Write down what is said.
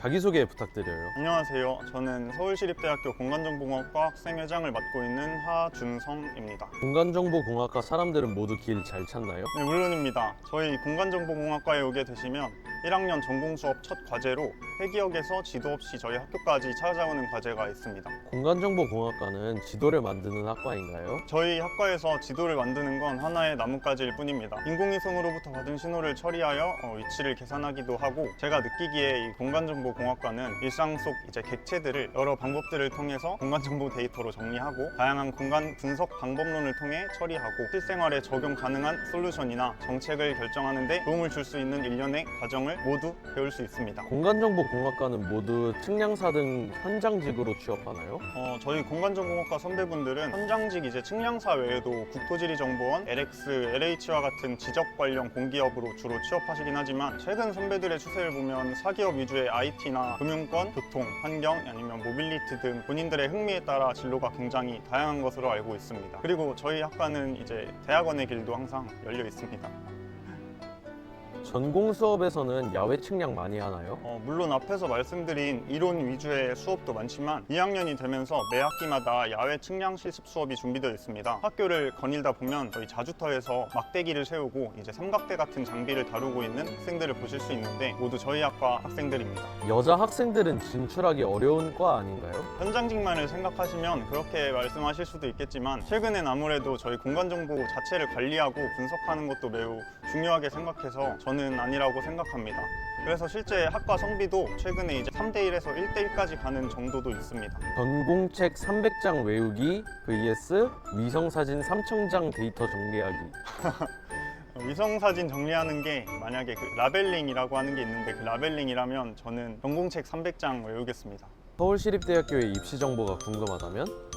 자기소개 부탁드려요. 안녕하세요. 저는 서울시립대학교 공간정보공학과 학생회장을 맡고 있는 하준성입니다. 공간정보공학과 사람들은 모두 길 잘 찾나요? 네, 물론입니다. 저희 공간정보공학과에 오게 되시면 1학년 전공 수업 첫 과제로 회기역에서 지도 없이 저희 학교까지 찾아오는 과제가 있습니다. 공간정보공학과는 지도를 만드는 학과인가요? 저희 학과에서 지도를 만드는 건 하나의 나뭇가지일 뿐입니다. 인공위성으로부터 받은 신호를 처리하여 어, 위치를 계산하기도 하고 제가 느끼기에 이 공간정보공학과는 일상 속 이제 객체들을 여러 방법들을 통해서 공간정보 데이터로 정리하고 다양한 공간 분석 방법론을 통해 처리하고 실생활에 적용 가능한 솔루션이나 정책을 결정하는 데 도움을 줄 수 있는 일련의 과정을 모두 배울 수 있습니다. 공간정보공학과는 모두 측량사 등 현장직으로 취업하나요? 어, 저희 공간정보학과 선배분들은 현장직 이제 측량사 외에도 국토지리정보원, LX, LH와 같은 지적 관련 공기업으로 주로 취업하시긴 하지만 최근 선배들의 추세를 보면 사기업 위주의 IT나 금융권, 교통, 환경 아니면 모빌리티 등 본인들의 흥미에 따라 진로가 굉장히 다양한 것으로 알고 있습니다. 그리고 저희 학과는 이제 대학원의 길도 항상 열려 있습니다. 전공 수업에서는 야외 측량 많이 하나요? 어, 물론 앞에서 말씀드린 이론 위주의 수업도 많지만 2학년이 되면서 매 학기마다 야외 측량 실습 수업이 준비되어 있습니다. 학교를 거닐다 보면 저희 자주터에서 막대기를 세우고 이제 삼각대 같은 장비를 다루고 있는 학생들을 보실 수 있는데 모두 저희 학과 학생들입니다. 여자 학생들은 진출하기 어려운 과 아닌가요? 현장직만을 생각하시면 그렇게 말씀하실 수도 있겠지만 최근엔 아무래도 저희 공간정보 자체를 관리하고 분석하는 것도 매우 중요하게 생각해서 저는 아니라고 생각합니다. 그래서 실제 학과 성비도 최근에 이제 3대1에서 1대1까지 가는 정도도 있습니다. 전공책 300장 외우기 vs 위성사진 3000장 데이터 정리하기 위성 사진 정리하는 게 만약에 그 라벨링이라고 하는 게 있는데 그 라벨링이라면 저는 전공책 300장 외우겠습니다. 서울시립대학교의 입시 정보가 궁금하다면